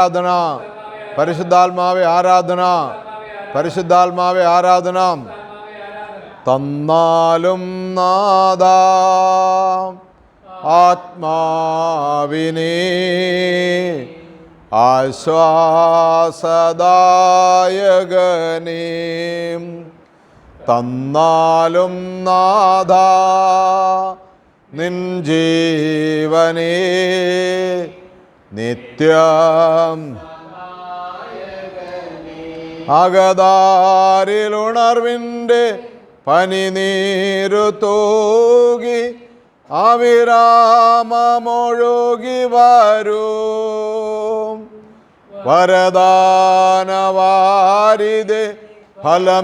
ആരാധന. പരിശുദ്ധാത്മാവെ ആരാധന. പരിശുദ്ധാത്മാവെ ആരാധന. തന്നാലും നാദ. ആത്മാവിനെ ആശ്വാസദായകനെ. തന്നാലും നാദ. നിൻ ജീവനേ നിത്യം അകതാരിലുണർവിന്റെ പനിനീരു തൂകി അവിരാമമൊഴുകി വരും. വരദാനവാരിത് ഫലമേകുവാനായി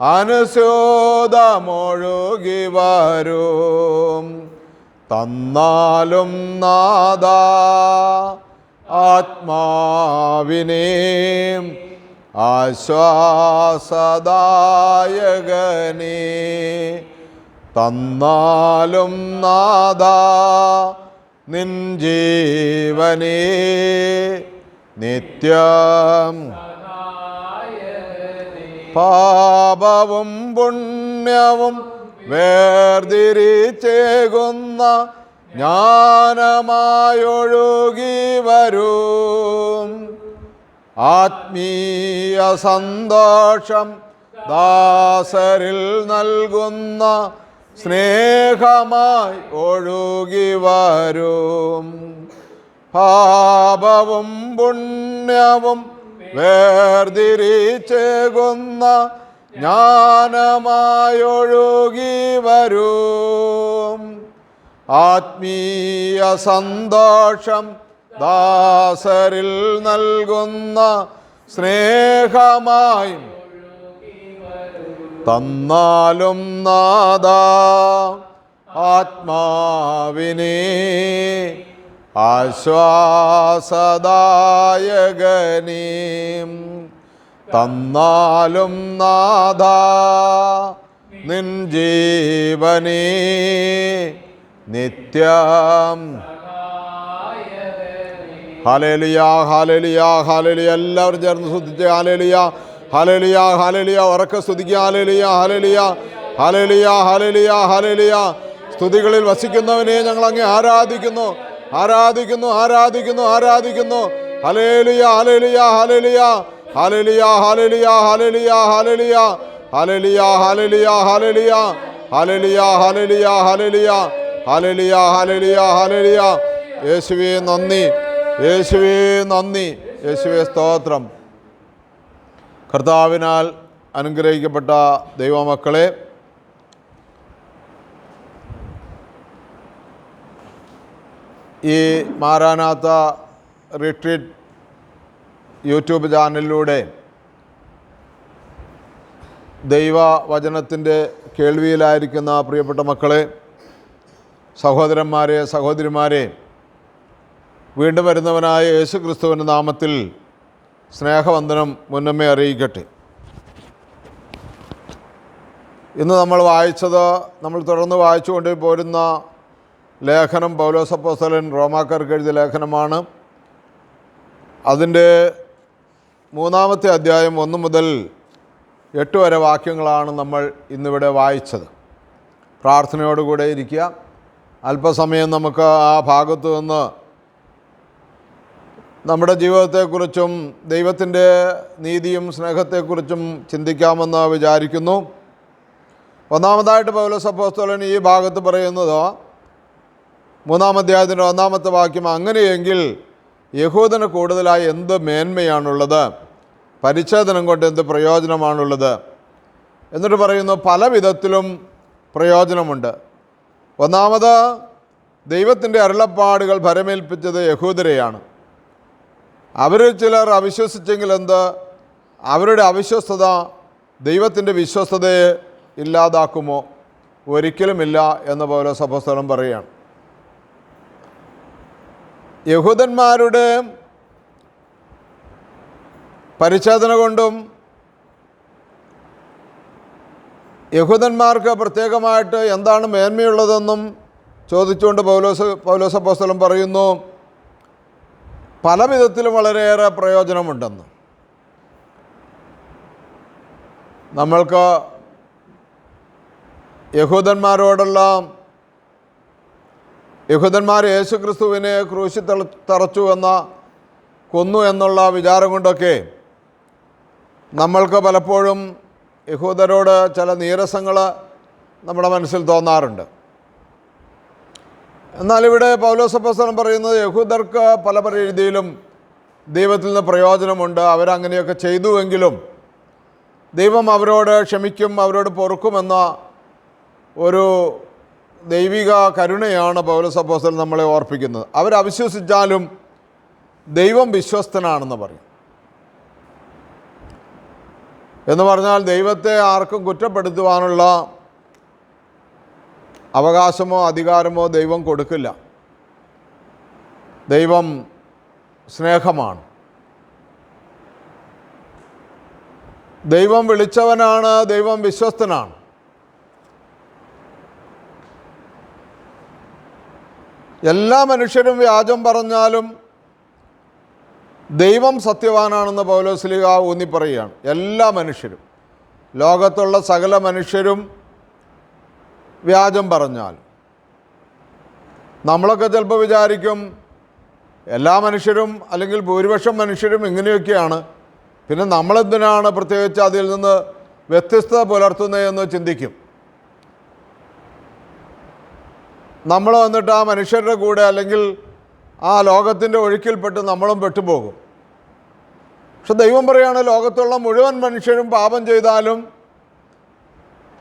അനുസ്യോതമൊഴുകി വരും. തന്നാലും നാദ ആത്മാവിനെ ആശ്വാസദായകനെ. തന്നാലും നാദ നിൻ ജീവനേ നിത്യം പാപവും പുണ്യവും വേർതിരിച്ചേകുന്ന ജ്ഞാനമായൊഴുകി വരും. ആത്മീയ സന്തോഷം ദാസരിൽ നൽകുന്ന സ്നേഹമായി ഒഴുകി വരും. പാപവും പുണ്യവും വേർതിരിച്ചേകുന്ന ജ്ഞാനമായൊഴുകി വരും. ആത്മീയ സന്തോഷം ദാസരിൽ നൽകുന്ന സ്നേഹമായി തന്നാലും നാദ ആത്മാവിനെ ആശ്വാസദായകനീ. തന്നാലും നാഥ നിൻ ജീവനേ നിത്യം. ഹാലേലിയ ഹാലേലിയ ഹാലേലിയ എല്ലാവരും ചേർന്ന് ശ്രദ്ധിച്ച് ഹാലേലിയ ഹാലേലിയ ഹാലേലിയ ഉറക്കെ സ്തുതിക്കുക. ഹാലേലിയ ഹാലേലിയ ഹാലേലിയ ഹാലേലിയ ഹാലേലിയ സ്തുതികളിൽ വസിക്കുന്നവനെ ഞങ്ങൾ അങ്ങ് ആരാധിക്കുന്നു. ആരാധിക്കുന്നു ആരാധിക്കുന്നു ആരാധിക്കുന്നു. ഹലേലിയ ഹലേലിയ ഹലേലിയ ഹലേലിയ ഹലേലിയ ഹലേലിയ ഹലേലിയ ഹലേലിയ ഹലേലിയ ഹലേലിയ ഹലേലിയ ഹലേലിയ ഹലേലിയ ഹലേലിയ ഹലേലിയ യേശുവേ നന്ദി. യേശുവേ നന്ദി. യേശുവേ സ്തോത്രം. കർത്താവിനാൽ അനുഗ്രഹിക്കപ്പെട്ട ദൈവമക്കളെ ഈ മാറാനാത്ത റിട്രീറ്റ് യൂട്യൂബ് ചാനലിലൂടെ ദൈവവചനത്തിന്റെ കേൾവിയിലായിരിക്കുന്ന പ്രിയപ്പെട്ട മക്കളെ സഹോദരന്മാരെ സഹോദരിമാരെ വീണ്ടും വരുന്നവനായ യേശു ക്രിസ്തുവിന്റെ നാമത്തിൽ സ്നേഹവന്ദനം മുന്നമേ അറിയിക്കട്ടെ. ഇന്ന് നമ്മൾ വായിച്ചത് നമ്മൾ തുടർന്ന് വായിച്ചുകൊണ്ട് പോരുന്ന ലേഖനം പൗലോസപ്പോസലൻ റോമാക്കാർക്ക് എഴുതിയ ലേഖനമാണ്. അതിന്റെ മൂന്നാമത്തെ അധ്യായം ഒന്ന് മുതൽ എട്ട് വരെ വാക്യങ്ങളാണ് നമ്മൾ ഇന്നിവിടെ വായിച്ചത്. പ്രാർത്ഥനയോടുകൂടെ ഇരിക്കുക. അല്പസമയം നമുക്ക് ആ ഭാഗത്തു നിന്ന് നമ്മുടെ ജീവിതത്തെക്കുറിച്ചും ദൈവത്തിന്റെ നീതിയും സ്നേഹത്തെക്കുറിച്ചും ചിന്തിക്കാമെന്ന് വിചാരിക്കുന്നു. ഒന്നാമതായിട്ട് പൗലസപ്പോസ്തോലൻ ഈ ഭാഗത്ത് പറയുന്നത് മൂന്നാം അധ്യായത്തിന്റെ ഒന്നാമത്തെ വാക്യം അങ്ങനെയെങ്കിൽ യഹൂദന് കൂടുതലായി എന്ത് മേന്മയാണുള്ളത്? പരിച്ഛേദനം കൊണ്ട് എന്ത് പ്രയോജനമാണുള്ളത്? എന്നിട്ട് പറയുന്നു പല വിധത്തിലും പ്രയോജനമുണ്ട്. ഒന്നാമത് ദൈവത്തിന്റെ അരുളപ്പാടുകൾ ഭരമേൽപ്പിച്ചത് യഹൂദരെയാണ്. അവരിൽ ചിലർ അവിശ്വസിച്ചെങ്കിൽ എന്ത്? അവരുടെ അവിശ്വസ്തത ദൈവത്തിന്റെ വിശ്വസ്തതയെ ഇല്ലാതാക്കുമോ? ഒരിക്കലുമില്ല എന്ന് പോലെ സഭസ്ഥലം പറയുകയാണ്. യഹൂദന്മാരുടെ പരിച്ഛേദന കൊണ്ടും യഹൂദന്മാർക്ക് പ്രത്യേകമായിട്ട് എന്താണ് മേന്മയുള്ളതെന്നും ചോദിച്ചുകൊണ്ട് പൗലോസ് പൗലോസ പോസ്തലം പറയുന്നു പല വിധത്തിലും വളരെയേറെ പ്രയോജനമുണ്ടെന്ന്. നമ്മൾക്ക് യഹൂദന്മാരോടുള്ള യഹൂദന്മാർ യേശുക്രിസ്തുവിനെ ക്രൂശി തറച്ചു എന്ന കൊന്നു എന്നുള്ള വിചാരം കൊണ്ടൊക്കെ നമ്മൾക്ക് പലപ്പോഴും യഹൂദരോട് ചില നീരസങ്ങൾ നമ്മുടെ മനസ്സിൽ തോന്നാറുണ്ട്. എന്നാൽ ഇവിടെ പൗലോസപ്പസ്തലം പറയുന്നത് യഹൂദർക്ക് പല പല രീതിയിലും ദൈവത്തിൽ നിന്ന് പ്രയോജനമുണ്ട്. അവരങ്ങനെയൊക്കെ ചെയ്തുവെങ്കിലും ദൈവം അവരോട് ക്ഷമിക്കും അവരോട് പൊറുക്കുമെന്ന ഒരു ദൈവിക കരുണയാണ് പൗരസപ്പോസൽ നമ്മളെ ഓർപ്പിക്കുന്നത്. അവരവിശ്വസിച്ചാലും ദൈവം വിശ്വസ്തനാണെന്ന് പറയും. എന്ന് പറഞ്ഞാൽ ദൈവത്തെ ആർക്കും കുറ്റപ്പെടുത്തുവാനുള്ള അവകാശമോ അധികാരമോ ദൈവം കൊടുക്കില്ല. ദൈവം സ്നേഹമാണ്. ദൈവം വിളിച്ചവനാണ് ദൈവം വിശ്വസ്തനാണ്. എല്ലാ മനുഷ്യരും വ്യാജം പറഞ്ഞാലും ദൈവം സത്യവാനാണെന്ന് പൗലോസ്ലിക ഊന്നി പറയുകയാണ് എല്ലാ മനുഷ്യരും ലോകത്തുള്ള സകല മനുഷ്യരും വ്യാജം പറഞ്ഞാൽ നമ്മളൊക്കെ ചിലപ്പോൾ വിചാരിക്കും എല്ലാ മനുഷ്യരും അല്ലെങ്കിൽ ഭൂരിപക്ഷം മനുഷ്യരും ഇങ്ങനെയൊക്കെയാണ്. പിന്നെ നമ്മളെന്തിനാണ് പ്രത്യേകിച്ച് അതിൽ നിന്ന് വ്യത്യസ്തത പുലർത്തുന്നതെന്ന് ചിന്തിക്കും. നമ്മൾ വന്നിട്ട് ആ മനുഷ്യരുടെ കൂടെ അല്ലെങ്കിൽ ആ ലോകത്തിന്റെ ഒഴുക്കിൽപ്പെട്ട് നമ്മളും പെട്ടുപോകും. പക്ഷെ ദൈവം പറയുകയാണ് ലോകത്തുള്ള മുഴുവൻ മനുഷ്യരും പാപം ചെയ്താലും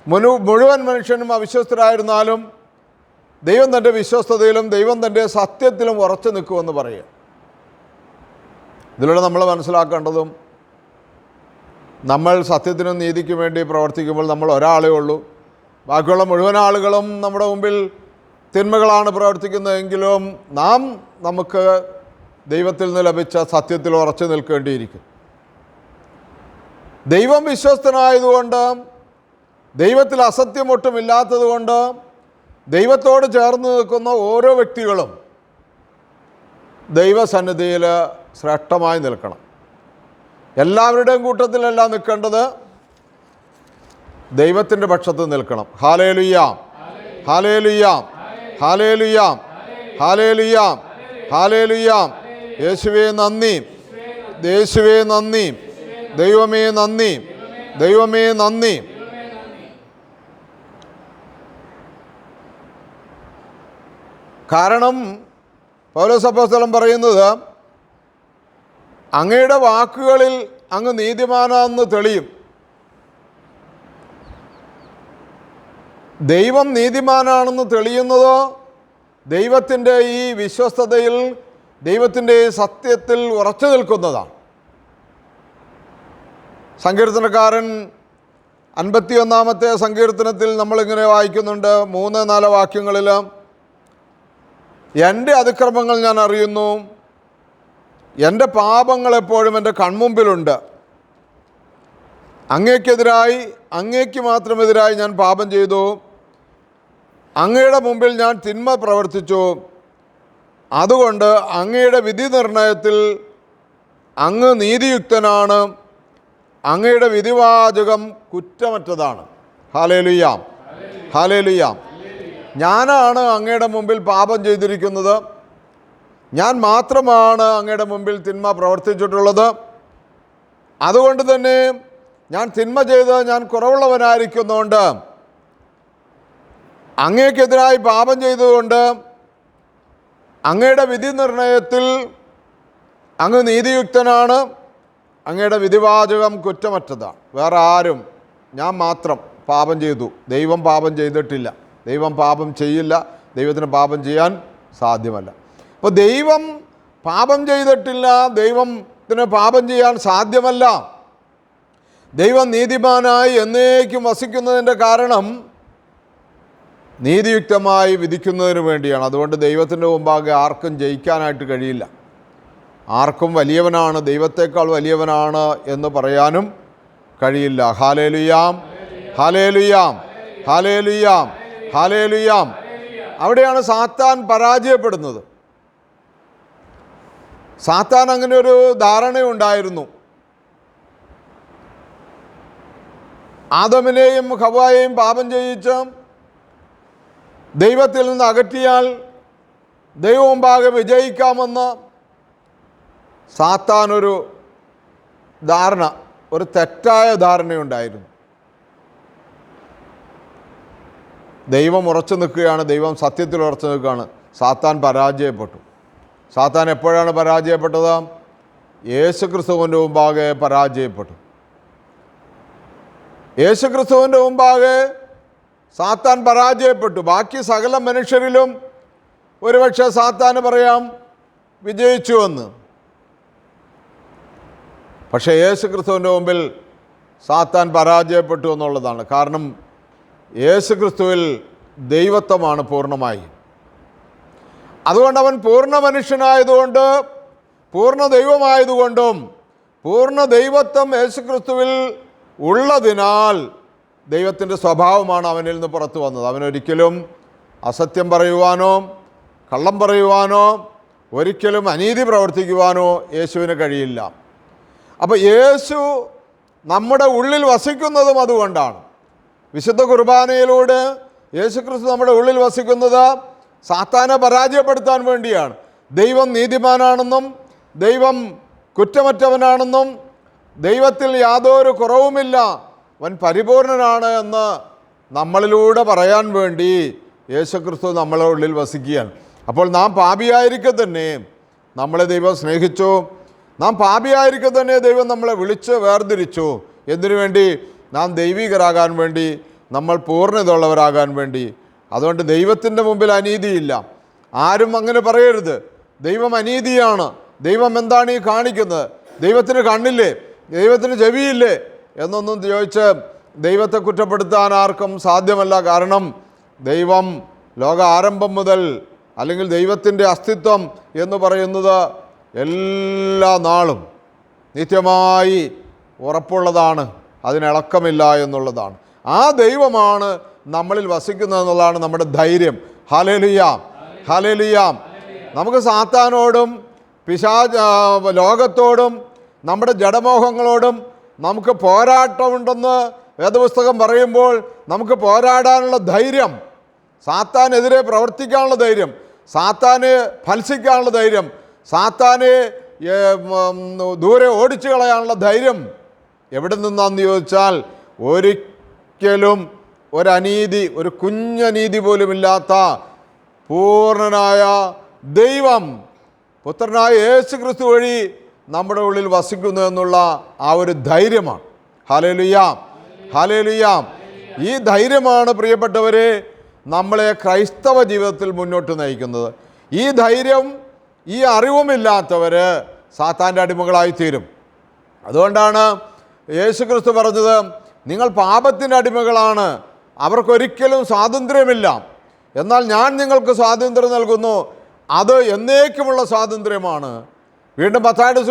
മുനു മുഴുവൻ മനുഷ്യനും അവിശ്വസ്തരായിരുന്നാലും ദൈവം തന്റെ വിശ്വസ്തതയിലും ദൈവം തന്റെ സത്യത്തിലും ഉറച്ചു നിൽക്കുമെന്ന് പറയുക ഇതിലൂടെ നമ്മൾ മനസ്സിലാക്കേണ്ടതും നമ്മൾ സത്യത്തിനും നീതിക്കും വേണ്ടി പ്രവർത്തിക്കുമ്പോൾ നമ്മൾ ഒരാളേ ഉള്ളൂ. ബാക്കിയുള്ള മുഴുവൻ ആളുകളും നമ്മുടെ മുമ്പിൽ തിന്മകളാണ് പ്രവർത്തിക്കുന്നതെങ്കിലും നാം നമുക്ക് ദൈവത്തിൽ നിന്ന് ലഭിച്ച സത്യത്തിൽ ഉറച്ചു നിൽക്കേണ്ടിയിരിക്കും. ദൈവം വിശ്വസ്തനായതുകൊണ്ട് ദൈവത്തിൽ അസത്യം ഒട്ടും ഇല്ലാത്തതുകൊണ്ട് ദൈവത്തോട് ചേർന്ന് നിൽക്കുന്ന ഓരോ വ്യക്തികളും ദൈവസന്നിധിയിൽ ശ്രേഷ്ഠമായി നിൽക്കണം. എല്ലാവരുടെയും കൂട്ടത്തിലല്ല നിൽക്കേണ്ടത് ദൈവത്തിന്റെ പക്ഷത്ത് നിൽക്കണം. ഹാലേലുയ്യാം ഹാലേലുയ്യാം ഹാലേലുയ്യാം ഹാലേലുയാം. ഹാലേലുയാം. യേശുവേ നന്ദി. യേശുവേ നന്ദി. ദൈവമേ നന്ദി. ദൈവമേ നന്ദി. കാരണം പൗരസഭസ്ഥലം പറയുന്നത് അങ്ങയുടെ വാക്കുകളിൽ അങ്ങ് നീതിമാനാന്ന് തെളിയും. ദൈവം നീതിമാനാണെന്ന് തെളിയുന്നത്? ദൈവത്തിന്റെ ഈ വിശ്വസ്തതയിൽ ദൈവത്തിന്റെ സത്യത്തിൽ ഉറച്ചു നിൽക്കുന്നതാണ് സങ്കീർത്തനക്കാരൻ അൻപത്തിയൊന്നാമത്തെ സങ്കീർത്തനത്തിൽ നമ്മളിങ്ങനെ വായിക്കുന്നുണ്ട് മൂന്ന് നാല് വാക്യങ്ങളിൽ. എന്റെ അതിക്രമങ്ങൾ ഞാൻ അറിയുന്നു. എന്റെ പാപങ്ങൾ എപ്പോഴും എന്റെ കൺമുമ്പിലുണ്ട്. അങ്ങേക്കെതിരായി അങ്ങേക്ക് മാത്രമെതിരായി ഞാൻ പാപം ചെയ്തു. അങ്ങയുടെ മുമ്പിൽ ഞാൻ തിന്മ പ്രവർത്തിച്ചു. അതുകൊണ്ട് അങ്ങയുടെ വിധി നിർണയത്തിൽ അങ്ങ് നീതിയുക്തനാണ്. അങ്ങയുടെ വിധിവാചകം കുറ്റമറ്റതാണ്. ഹാലേലുയാം ഹാലേലുയാം ഞാനാണ് അങ്ങയുടെ മുമ്പിൽ പാപം ചെയ്തിരിക്കുന്നത്. ഞാൻ മാത്രമാണ് അങ്ങയുടെ മുമ്പിൽ തിന്മ പ്രവർത്തിച്ചിട്ടുള്ളത്. അതുകൊണ്ട് തന്നെ ഞാൻ തിന്മ ചെയ്ത് ഞാൻ കുറവുള്ളവനായിരിക്കുന്നതുകൊണ്ട് അങ്ങേക്കെതിരായി പാപം ചെയ്തുകൊണ്ട് അങ്ങയുടെ വിധി നിർണയത്തിൽ അങ്ങ് നീതിയുക്തനാണ്. അങ്ങയുടെ വിധിവാചകം കുറ്റമറ്റതാണ്. വേറെ ആരും ഞാൻ മാത്രം പാപം ചെയ്തു. ദൈവം പാപം ചെയ്തിട്ടില്ല. ദൈവം പാപം ചെയ്യില്ല. ദൈവത്തിന് പാപം ചെയ്യാൻ സാധ്യമല്ല. അപ്പോൾ ദൈവം പാപം ചെയ്തിട്ടില്ല. ദൈവത്തിന് പാപം ചെയ്യാൻ സാധ്യമല്ല. ദൈവം നീതിമാനായി എന്നേക്കും വസിക്കുന്നതിന്റെ കാരണം നീതിയുക്തമായി വിധിക്കുന്നതിന് വേണ്ടിയാണ്. അതുകൊണ്ട് ദൈവത്തിന്റെ മുമ്പാകെ ആർക്കും ജയിക്കാനായിട്ട് കഴിയില്ല. ആർക്കും വലിയവനാണ് ദൈവത്തേക്കാൾ വലിയവനാണ് എന്ന് പറയാനും കഴിയില്ല. ഹാലേലുയാം ഹാലേലുയാം ഹാലേലുയാം ഹാലേലുയാം. അവിടെയാണ് സാത്താൻ പരാജയപ്പെടുന്നത്. സാത്താൻ അങ്ങനെ ഒരു ധാരണയുണ്ടായിരുന്നു. ആദമിനെയും ഹവായെയും പാപം ചെയ്യിച്ച് ദൈവത്തിൽ നിന്ന് അകറ്റിയാൽ ദൈവമുമ്പാകെ വിജയിക്കാമെന്ന് സാത്താൻ ഒരു ധാരണ ഒരു തെറ്റായ ധാരണയുണ്ടായിരുന്നു. ദൈവം ഉറച്ചു നിൽക്കുകയാണ് ദൈവം സത്യത്തിൽ ഉറച്ചു നിൽക്കുകയാണ്. സാത്താൻ പരാജയപ്പെട്ടു. സാത്താൻ എപ്പോഴാണ് പരാജയപ്പെട്ടത്? യേശു ക്രിസ്തുവിന്റെ മുമ്പാകെ പരാജയപ്പെട്ടു. യേശു ക്രിസ്തുവിന്റെ മുമ്പാകെ സാത്താൻ പരാജയപ്പെട്ടു. ബാക്കി സകല മനുഷ്യരിലും ഒരുപക്ഷെ സാത്താന് പറയാം വിജയിച്ചു എന്ന്. പക്ഷേ യേശു ക്രിസ്തുവിന്റെ മുമ്പിൽ സാത്താൻ പരാജയപ്പെട്ടു എന്നുള്ളതാണ്. കാരണം യേശു ക്രിസ്തുവിൽ ദൈവത്വമാണ് പൂർണമായി. അതുകൊണ്ട് അവൻ പൂർണ മനുഷ്യനായതുകൊണ്ട് പൂർണ ദൈവമായതുകൊണ്ടും പൂർണ ദൈവത്വം യേശു ക്രിസ്തുവിൽ ഉള്ളതിനാൽ ദൈവത്തിന്റെ സ്വഭാവമാണ് അവനിൽ നിന്ന് പുറത്തു വന്നത്. അവനൊരിക്കലും അസത്യം പറയുവാനോ കള്ളം പറയുവാനോ ഒരിക്കലും അനീതി പ്രവർത്തിക്കുവാനോ യേശുവിന് കഴിയില്ല. അപ്പോൾ യേശു നമ്മുടെ ഉള്ളിൽ വസിക്കുന്നതും അതുകൊണ്ടാണ്. വിശുദ്ധ കുർബാനയിലൂടെ യേശുക്രിസ്തു നമ്മുടെ ഉള്ളിൽ വസിക്കുന്നത് സാത്താനെ പരാജയപ്പെടുത്താൻ വേണ്ടിയാണ്. ദൈവം നീതിമാനാണെന്നും ദൈവം കുറ്റമറ്റവനാണെന്നും ദൈവത്തിൽ യാതൊരു കുറവുമില്ല അവൻ പരിപൂർണനാണ് എന്ന് നമ്മളിലൂടെ പറയാൻ വേണ്ടി യേശുക്രിസ്തു നമ്മളെ ഉള്ളിൽ വസിക്കുകയാണ്. അപ്പോൾ നാം പാപിയായിരിക്കെ തന്നെ നമ്മളെ ദൈവം സ്നേഹിച്ചു. നാം പാപിയായിരിക്കെ തന്നെ ദൈവം നമ്മളെ വിളിച്ച് വേർതിരിച്ചു. എന്തിനു വേണ്ടി? നാം ദൈവികരാകാൻ വേണ്ടി നമ്മൾ പൂർണതയുള്ളവരാകാൻ വേണ്ടി. അതുകൊണ്ട് ദൈവത്തിന്റെ മുമ്പിൽ അനീതിയില്ല. ആരും അങ്ങനെ പറയരുത്. ദൈവം അനീതിയാണ്. ദൈവം എന്താണ് ഈ കാണിക്കുന്നത്? ദൈവത്തിന് കണ്ണില്ലേ? ദൈവത്തിന് ചെവിയില്ലേ? എന്നൊന്നും ചോദിച്ച് ദൈവത്തെ കുറ്റപ്പെടുത്താൻ ആർക്കും സാധ്യമല്ല. കാരണം ദൈവം ലോക ആരംഭം മുതൽ അല്ലെങ്കിൽ ദൈവത്തിന്റെ അസ്തിത്വം എന്ന് പറയുന്നത് എല്ലാ നാളും നിത്യമായി ഉറപ്പുള്ളതാണ്. അതിനിളക്കമില്ല എന്നുള്ളതാണ്. ആ ദൈവമാണ് നമ്മളിൽ വസിക്കുന്നത് എന്നുള്ളതാണ് നമ്മുടെ ധൈര്യം. ഹലലിയാം ഹലലിയാം നമുക്ക് സാത്താനോടും പിശാ ലോകത്തോടും നമ്മുടെ ജഡമോഹങ്ങളോടും നമുക്ക് പോരാട്ടമുണ്ടെന്ന് വേദപുസ്തകം പറയുമ്പോൾ നമുക്ക് പോരാടാനുള്ള ധൈര്യം സാത്താനെതിരെ പ്രവർത്തിക്കാനുള്ള ധൈര്യം സാത്താനെ ഫത്സിക്കാനുള്ള ധൈര്യം സാത്താനെ ദൂരെ ഓടിച്ചു കളയാനുള്ള ധൈര്യം എവിടെ നിന്നാന്ന് ചോദിച്ചാൽ ഒരിക്കലും ഒരനീതി ഒരു കുഞ്ഞനീതി പോലുമില്ലാത്ത പൂർണനായ ദൈവം പുത്രനായ യേശു ക്രിസ്തു വഴി നമ്മുടെ ഉള്ളിൽ വസിക്കുന്നു എന്നുള്ള ആ ഒരു ധൈര്യമാണ്. ഹലേലുയാം ഹലേലുയാം ഈ ധൈര്യമാണ് പ്രിയപ്പെട്ടവരെ നമ്മളെ ക്രൈസ്തവ ജീവിതത്തിൽ മുന്നോട്ട് നയിക്കുന്നത്. ഈ ധൈര്യം ഈ അറിവുമില്ലാത്തവർ സാത്താന്റെ അടിമകളായി തീരും അതുകൊണ്ടാണ് യേശു ക്രിസ്തു പറഞ്ഞത് നിങ്ങൾ പാപത്തിന്റെ അടിമകളാണ്. അവർക്കൊരിക്കലും സ്വാതന്ത്ര്യമില്ല. എന്നാൽ ഞാൻ നിങ്ങൾക്ക് സ്വാതന്ത്ര്യം നൽകുന്നു. അത് എന്നേക്കുമുള്ള സ്വാതന്ത്ര്യമാണ്. വീണ്ടും മത്തായുടെ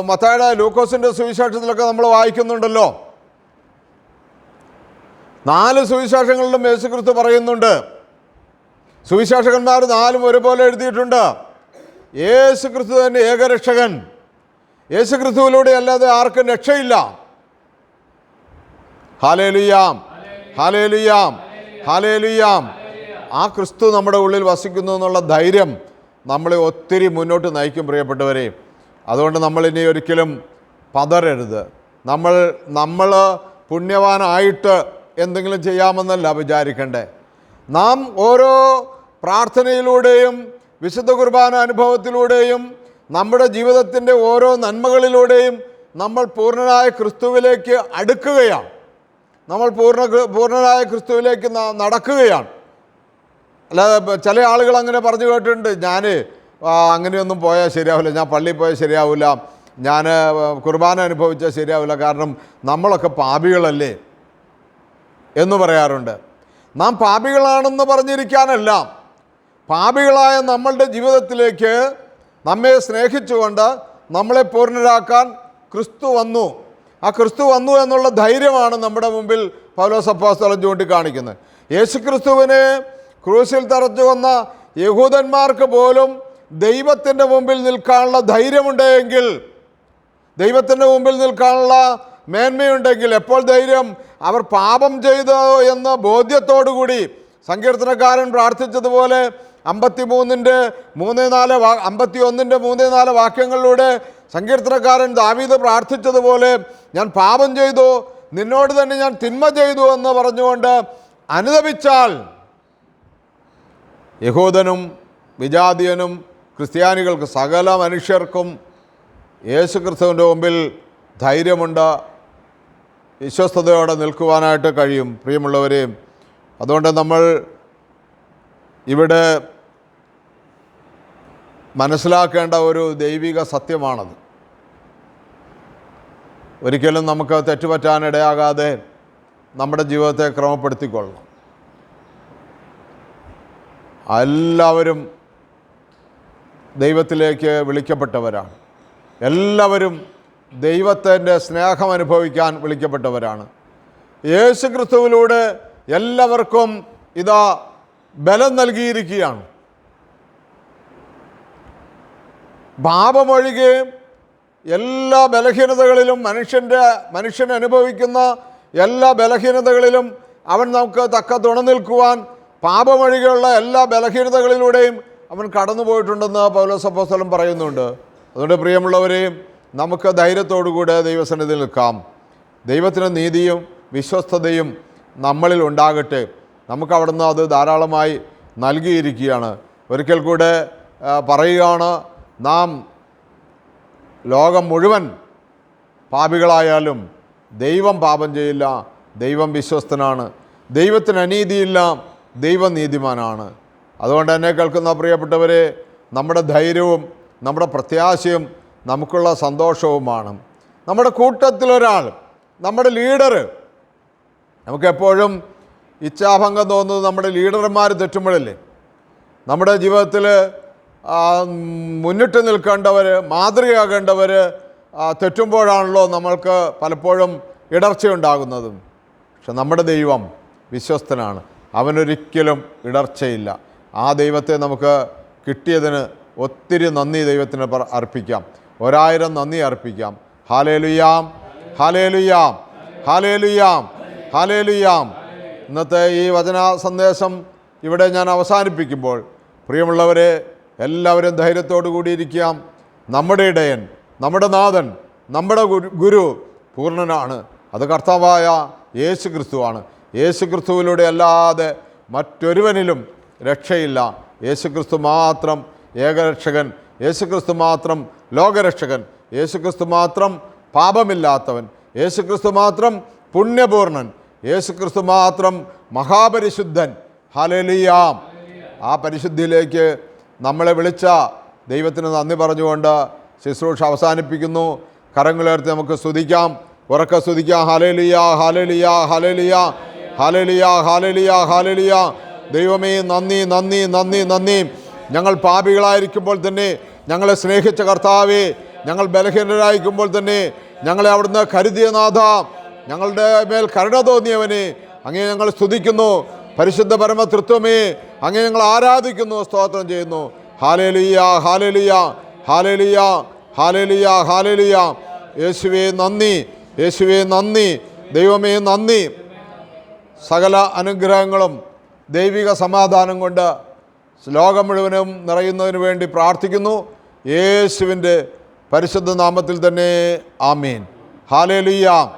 മത്തായുടെ ലൂക്കോസിന്റെ സുവിശേഷത്തിലൊക്കെ നമ്മൾ വായിക്കുന്നുണ്ടല്ലോ. നാല് സുവിശേഷങ്ങളിലും യേശുക്രിസ്തു പറയുന്നുണ്ട്. സുവിശേഷകന്മാർ നാലും ഒരുപോലെ എഴുതിയിട്ടുണ്ട്. യേശു ക്രിസ്തു തന്നെ ഏകരക്ഷകൻ. യേശു ക്രിസ്തുവിലൂടെ അല്ലാതെ ആർക്കും രക്ഷയില്ല. ഹാലേലുയാം. ഹാലേലുയാം. ഹാലേലുയാം. ആ ക്രിസ്തു നമ്മുടെ ഉള്ളിൽ വസിക്കുന്നു എന്നുള്ള ധൈര്യം നമ്മളെ ഒത്തിരി മുന്നോട്ട് നയിക്കും പ്രിയപ്പെട്ടവരെ. അതുകൊണ്ട് നമ്മൾ ഇനി ഒരിക്കലും പതരരുത് നമ്മൾ നമ്മൾ പുണ്യവാനായിട്ട് എന്തെങ്കിലും ചെയ്യാമെന്നല്ല വിചാരിക്കണ്ടേ. നാം ഓരോ പ്രാർത്ഥനയിലൂടെയും വിശുദ്ധ കുർബാന അനുഭവത്തിലൂടെയും നമ്മുടെ ജീവിതത്തിന്റെ ഓരോ നന്മകളിലൂടെയും നമ്മൾ പൂർണനായ ക്രിസ്തുവിലേക്ക് അടുക്കുകയാണ്. നമ്മൾ പൂർണ പൂർണനായ ക്രിസ്തുവിലേക്ക് നടക്കുകയാണ്. അല്ലാതെ ചില ആളുകൾ അങ്ങനെ പറഞ്ഞു കേട്ടിട്ടുണ്ട്. ഞാൻ അങ്ങനെയൊന്നും പോയാൽ ശരിയാവില്ല. ഞാൻ പള്ളിയിൽ പോയാൽ ശരിയാവില്ല. ഞാൻ കുർബാന അനുഭവിച്ചാൽ ശരിയാവില്ല. കാരണം നമ്മളൊക്കെ പാപികളല്ലേ എന്ന് പറയാറുണ്ട്. നാം പാപികളാണെന്ന് പറഞ്ഞിരിക്കാനല്ല പാപികളായ നമ്മളുടെ ജീവിതത്തിലേക്ക് നമ്മെ സ്നേഹിച്ചുകൊണ്ട് നമ്മളെ പൂർണരാക്കാൻ ക്രിസ്തു വന്നു. ആ ക്രിസ്തു വന്നു എന്നുള്ള ധൈര്യമാണ് നമ്മുടെ മുമ്പിൽ പൗലോസ് അപ്പോസ്തലൻ ചൂണ്ടിക്കാണിക്കുന്നത്. യേശു ക്രിസ്തുവിനെ ക്രൂശിൽ തറച്ചു വന്ന യഹൂദന്മാർക്ക് പോലും ദൈവത്തിന്റെ മുമ്പിൽ നിൽക്കാനുള്ള ധൈര്യമുണ്ടെങ്കിൽ ദൈവത്തിന്റെ മുമ്പിൽ നിൽക്കാനുള്ള മേന്മയുണ്ടെങ്കിൽ എപ്പോൾ ധൈര്യം? അവർ പാപം ചെയ്തോ എന്ന ബോധ്യത്തോടുകൂടി സങ്കീർത്തനക്കാരൻ പ്രാർത്ഥിച്ചതുപോലെ അമ്പത്തി മൂന്നിന്റെ മൂന്ന് നാല് വാ അമ്പത്തി ഒന്നിന്റെ മൂന്ന് നാല് വാക്യങ്ങളിലൂടെ സങ്കീർത്തനക്കാരൻ ദാവീദ് പ്രാർത്ഥിച്ചതുപോലെ ഞാൻ പാപം ചെയ്തു നിന്നോട് തന്നെ ഞാൻ തിന്മ ചെയ്തു എന്ന് പറഞ്ഞുകൊണ്ട് അനുദപിച്ചാൽ യഹൂദനും വിജാതിയനും ക്രിസ്ത്യാനികൾക്ക് സകല മനുഷ്യർക്കും യേശു ക്രിസ്തുവിന്റെ മുമ്പിൽ ധൈര്യമുണ്ട് വിശ്വസ്തയോടെ നിൽക്കുവാനായിട്ട് കഴിയും പ്രിയമുള്ളവരെ. അതുകൊണ്ട് നമ്മൾ ഇവിടെ മനസ്സിലാക്കേണ്ട ഒരു ദൈവിക സത്യമാണത്. ഒരിക്കലും നമുക്ക് തെറ്റുപറ്റാനിടയാകാതെ നമ്മുടെ ജീവിതത്തെ ക്രമപ്പെടുത്തിക്കൊള്ളണം. എല്ലാവരും ദൈവത്തിലേക്ക് വിളിക്കപ്പെട്ടവരാണ്. എല്ലാവരും ദൈവത്തിന്റെ സ്നേഹം അനുഭവിക്കാൻ വിളിക്കപ്പെട്ടവരാണ്. യേശു ക്രിസ്തുവിലൂടെ എല്ലാവർക്കും ഇതാ ബലം നൽകിയിരിക്കുകയാണ്. പാപമൊഴികയും എല്ലാ ബലഹീനതകളിലും മനുഷ്യന്റെ മനുഷ്യൻ അനുഭവിക്കുന്ന എല്ലാ ബലഹീനതകളിലും അവൻ നമുക്ക് തക്ക തുണ നിൽക്കുവാൻ പാപമൊഴികെയുള്ള എല്ലാ ബലഹീനതകളിലൂടെയും അവൻ കടന്നുപോയിട്ടുണ്ടെന്ന് പൗലോസപ്പോസ്തലം പറയുന്നുണ്ട്. അതുകൊണ്ട് പ്രിയമുള്ളവരെയും നമുക്ക് ധൈര്യത്തോടുകൂടെ ദൈവസന്നിധിയിൽ നിൽക്കാം. ദൈവത്തിന് നീതിയും വിശ്വസ്തതയും നമ്മളിൽ ഉണ്ടാകട്ടെ. നമുക്ക് അവിടുന്ന് അത് ധാരാളമായി നൽകിയിരിക്കുകയാണ്. ഒരിക്കൽ കൂടെ പറയുകയാണ് നാം ലോകം മുഴുവൻ പാപികളായാലും ദൈവം പാപം ചെയ്യില്ല ദൈവം വിശ്വസ്തനാണ്. ദൈവത്തിന് അനീതിയില്ല ദൈവം നീതിമാനാണ് അതുകൊണ്ട് എന്നെ കേൾക്കുന്ന പ്രിയപ്പെട്ടവരെ നമ്മുടെ ധൈര്യവും നമ്മുടെ പ്രത്യാശയും നമുക്കുള്ള സന്തോഷവുമാണ്. നമ്മുടെ കൂട്ടത്തിലൊരാൾ നമ്മുടെ ലീഡർ. നമുക്കെപ്പോഴും ഇച്ഛാഭംഗം തോന്നുന്നത് നമ്മുടെ ലീഡർമാർ തെറ്റുമ്പോഴല്ലേ? നമ്മുടെ ജീവിതത്തിൽ മുന്നിട്ട് നിൽക്കേണ്ടവർ മാതൃകയാകേണ്ടവർ തെറ്റുമ്പോഴാണല്ലോ നമ്മൾക്ക് പലപ്പോഴും ഇടർച്ചയുണ്ടാകുന്നതും. പക്ഷെ നമ്മുടെ ദൈവം വിശ്വസ്തനാണ്. അവനൊരിക്കലും ഇടർച്ചയില്ല. ആ ദൈവത്തെ നമുക്ക് കിട്ടിയതിന് ഒത്തിരി നന്ദി ദൈവത്തിന് അർപ്പിക്കാം. ഒരായിരം നന്ദി അർപ്പിക്കാം. ഹാലേലുയാം. ഹാലേലുയാം. ഹാലേലുയാം. ഹാലേലുയാം. ഇന്നത്തെ ഈ വചന സന്ദേശം ഇവിടെ ഞാൻ അവസാനിപ്പിക്കുമ്പോൾ പ്രിയമുള്ളവരെ എല്ലാവരും ധൈര്യത്തോടു കൂടിയിരിക്കാം. നമ്മുടെ ഇടയൻ നമ്മുടെ നാഥൻ നമ്മുടെ ഗുരു പൂർണനാണ്. അത് കർത്താവായ യേശു ക്രിസ്തുവാണ് യേശു ക്രിസ്തുവിലൂടെ അല്ലാതെ മറ്റൊരുവനിലും രക്ഷയില്ല. യേശുക്രിസ്തു മാത്രം ഏകരക്ഷകൻ യേശു ക്രിസ്തു മാത്രം ലോകരക്ഷകൻ യേശു ക്രിസ്തു മാത്രം പാപമില്ലാത്തവൻ യേശുക്രിസ്തു മാത്രം പുണ്യപൂർണൻ യേശുക്രിസ്തു മാത്രം മഹാപരിശുദ്ധൻ. ഹലലിയാം ആ പരിശുദ്ധിയിലേക്ക് നമ്മളെ വിളിച്ച ദൈവത്തിന് നന്ദി പറഞ്ഞുകൊണ്ട് ശുശ്രൂഷ അവസാനിപ്പിക്കുന്നു. കരങ്ങളുയർത്തി നമുക്ക് സ്തുതിക്കാം. ഉറക്കെ സ്തുതിക്കാം. ഹലലിയ ഹലലിയ ഹലലിയ ഹലലിയ ഹാലലിയ ഹാലലിയ. ദൈവമേ നന്ദി നന്ദി നന്ദി നന്ദി. ഞങ്ങൾ പാപികളായിരിക്കുമ്പോൾ തന്നെ ഞങ്ങളെ സ്നേഹിച്ച കർത്താവേ ഞങ്ങൾ ബലഹീനരായിരിക്കുമ്പോൾ തന്നെ ഞങ്ങളെ അവിടുന്ന് കരുതിയ നാഥ ഞങ്ങളുടെ മേൽ കരുണ തോന്നിയവനെ അങ്ങേ ഞങ്ങൾ സ്തുതിക്കുന്നു. പരിശുദ്ധ പരമ തൃത്വമേ അങ്ങേ ഞങ്ങൾ ആരാധിക്കുന്നു സ്തോത്രം ചെയ്യുന്നു. ഹാലേലിയ ഹാലേലിയ ഹാലേലിയ ഹാലേലിയ ഹാലേലിയ. യേശുവേ നന്ദി യേശുവേ നന്ദി. ദൈവമേ നന്ദി. സകല അനുഗ്രഹങ്ങളും ദൈവിക സമാധാനം കൊണ്ട് ലോകം മുഴുവനും നിറയുന്നതിന് വേണ്ടി പ്രാർത്ഥിക്കുന്നു. യേശുവിന്റെ പരിശുദ്ധ നാമത്തിൽ തന്നെ ആമീൻ. ഹാലേലുയ്യ